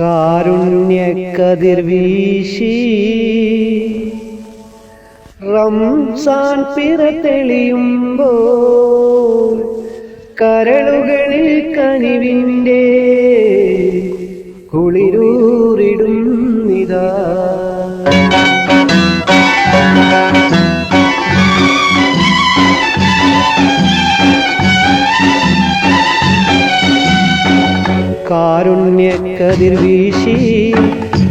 കാരുണ്യക്കതിർ വീശി. റംസാൻ പിറ തെളിയുമ്പോൾ കരളുകളിൽ കനിവിന്റെ കാരുണ്യക്കതിർ വീശി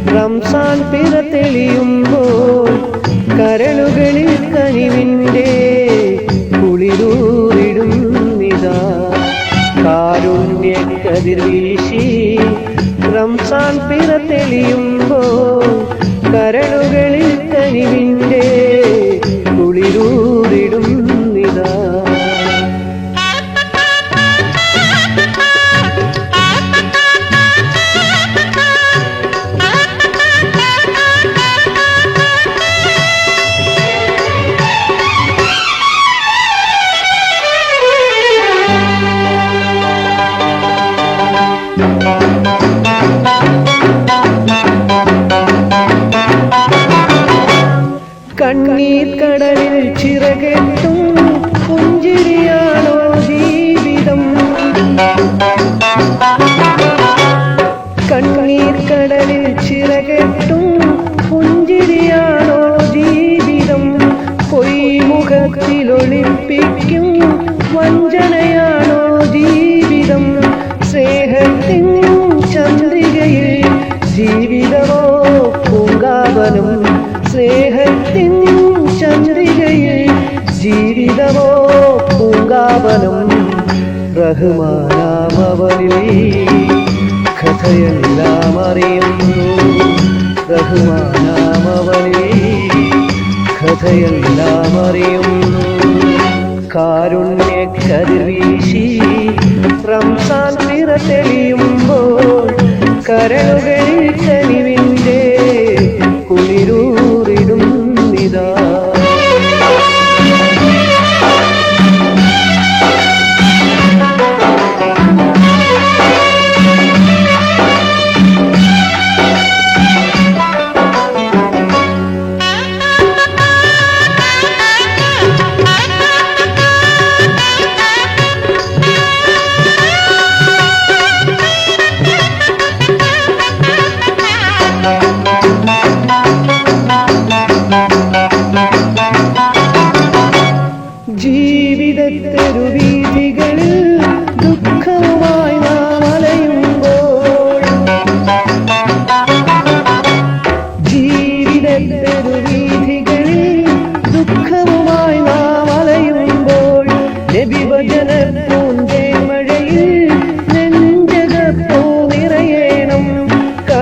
റംസാൻ പിറ തെളിയുമ്പോൾ കരളുകളിൽ കനിവിന്റെ കുളിരൂറിടും നിതാ കാരുണ്യക്കതിർ വീശി റംസാൻ പിറ തെളിയുമ്പോൾ കരളുകളിൽ കനിവിന്റെ കണ്ണീർ കടലിൽ ചിറകെട്ടും പുഞ്ചിരിയാണോ പൂങ്കാവനം റഹ്മാനാമവനിൽ കഥയെല്ലാം അറിയുന്നു. റഹ്മാനാമവനിൽ കഥയെല്ലാം അറിയുന്നു. വീശി റംസാൻ പിറ തെളിയുമ്പോൾ കരളുകളിൽ കനിവിന്റെ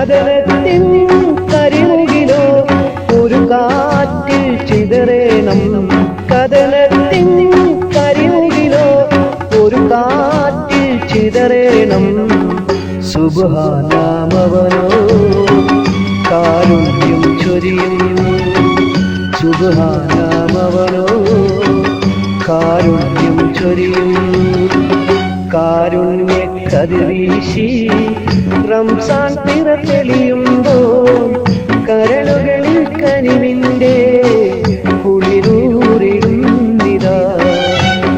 കഥനത്തിൻ കരിമുകിലോ ഒരു കാറ്റിൽ ചിതറേണം. കഥനത്തിൻ കരിമുകിലോ ഒരു കാറ്റിൽ ചിതറേണം. സുബാനാമവനോ കാരുണ്യം ചൊരിയുന്നു. സുബാനാമവനോ കാരുണ്യം ചൊരിയുന്നു. കാരുണ്യ കതിരീശി റംസാൻ നിറ തെളിയുമ്പോൾ കരളുകളിൽ കനിവിന്റെ കുളിരൂറിടും നിതാ.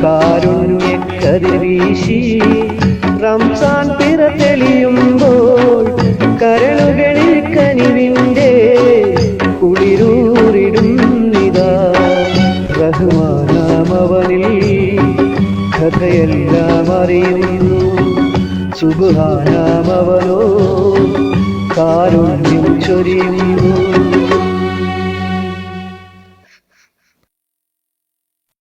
കാരുണ്യ കതിരീശി റംസാൻ പിറ തെളിയുമ്പോൾ കരളുകളിൽ കനിവിന്റെ കുളിരൂറിടും നിതാ. റഹ്മാനാമവനിൽ കഥയെല്ലാം അറിയുന്നു. സുബാനാമവനോ